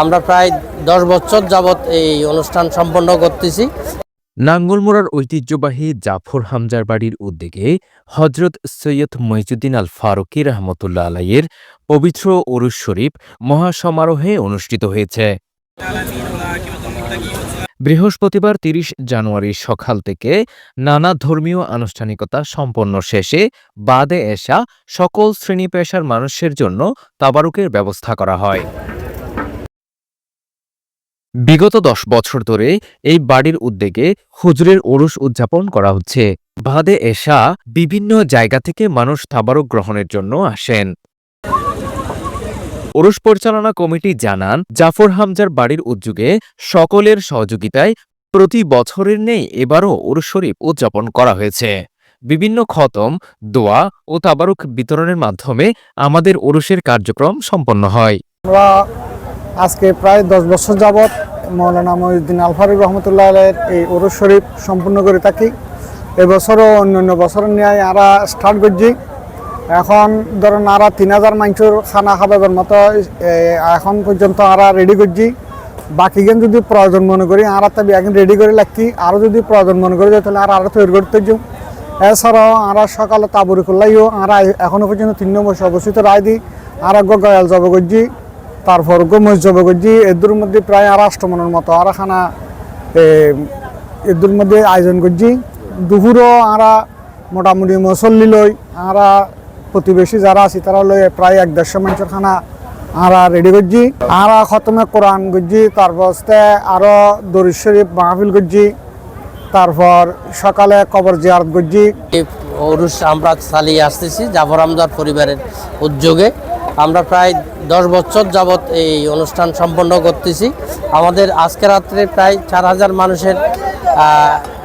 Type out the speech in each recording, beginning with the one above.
আমরা প্রায় দশ বছর যাবৎ এই অনুষ্ঠান সম্পন্ন করতেছি। নাঙ্গলমোড়ার ঐতিহ্যবাহী জাফর হামজার বাড়ির উদ্যোগে হজরত সৈয়দ মহিজুদ্দিন আল ফারুকি রহমতুল্লাহ আলাইয়ের পবিত্র ওরুস শরীফ মহাসমারোহে অনুষ্ঠিত হয়েছে। বৃহস্পতিবার তিরিশ জানুয়ারি সকাল থেকে নানা ধর্মীয় আনুষ্ঠানিকতা সম্পন্ন শেষে বাদে এসা সকল শ্রেণি পেশার মানুষের জন্য তাবারুকের ব্যবস্থা করা হয়। বিগত দশ বছর ধরে এই বাড়ির উদ্যোগে হুজুরের ওরস উদযাপন করা হচ্ছে। বাদে এসা বিভিন্ন জায়গা থেকে মানুষ তাবারক গ্রহণের জন্য আসেন। ওরস পরিচালনা কমিটি জানান, জাফর হামজার বাড়ির উদ্যোগে সকলের সহযোগিতায় প্রতি বছরের নেই এবারও ওরস শরীফ উদযাপন করা হয়েছে। বিভিন্ন খতম, দোয়া ও তাবারুক বিতরণের মাধ্যমে আমাদের ওরসের কার্যক্রম সম্পন্ন হয়। আজকে প্রায় দশ বছর যাবৎ মৌলানা মহিউদ্দিন আলফারুক রহমতুল্লাহ আলের এই ওরস শরীফ সম্পূর্ণ করে থাকি। এবছরও অন্য অন্য বছরের ন্যায় আরা স্টার্ট করছি। এখন ধরুন আরা তিন হাজার মানুষের খানা খাবার মতো এখন পর্যন্ত আরা রেডি করছি। বাকিজন যদি প্রয়োজন মনে করি, আরা তবে এখন রেডি করে লাগছি আরও যদি প্রয়োজন মনে করি, তাহলে আর আরও তৈরি করতে যাই এছাড়াও আরা সকালে তাবুরি করলাইও আরা এখনও পর্যন্ত তিন নম্বর অবস্থিত রায় দিই। আর গয়াল জব করছি। তারপর গোমজ জব করছি এদের মধ্যে প্রায় আর আষ্টমনের মতো। আর খানা এদের মধ্যে আয়োজন করছি দুপুরও আরা মোটামুটি মসল্লি লই, আরা প্রতিবেশী যারা আছি তারা লই প্রায় এক দেড়শো মানুষের খানা আরা রেডি করছি আরা খতমে কোরআন করছি তারপর আরও দরিদ শরীফ মাহফিল করছি তারপর সকালে কবর জিয়ারত করছি ওরুস আমরা চালিয়ে আসতেছি জাফর আমদার পরিবারের উদ্যোগে। আমরা প্রায় দশ বছর যাবৎ এই অনুষ্ঠান সম্পন্ন করতেছি। আমাদের আজকে রাত্রে প্রায় চার হাজার মানুষের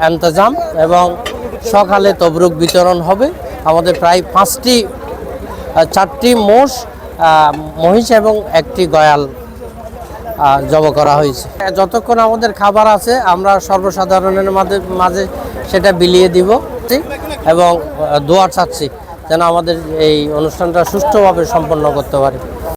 এন্তজাম এবং সকালে তবরুক বিতরণ হবে। আমাদের প্রায় পাঁচটি চারটি মোষ মহিষ এবং একটি গয়াল জব করা হয়েছে। যতক্ষণ আমাদের খাবার আছে আমরা সর্বসাধারণের মাঝে মাঝে সেটা বিলিয়ে দিব এবং আহ, দোয়া চাচ্ছি। যেন আমাদের এই অনুষ্ঠানটা সুষ্ঠুভাবে সম্পন্ন করতে পারি।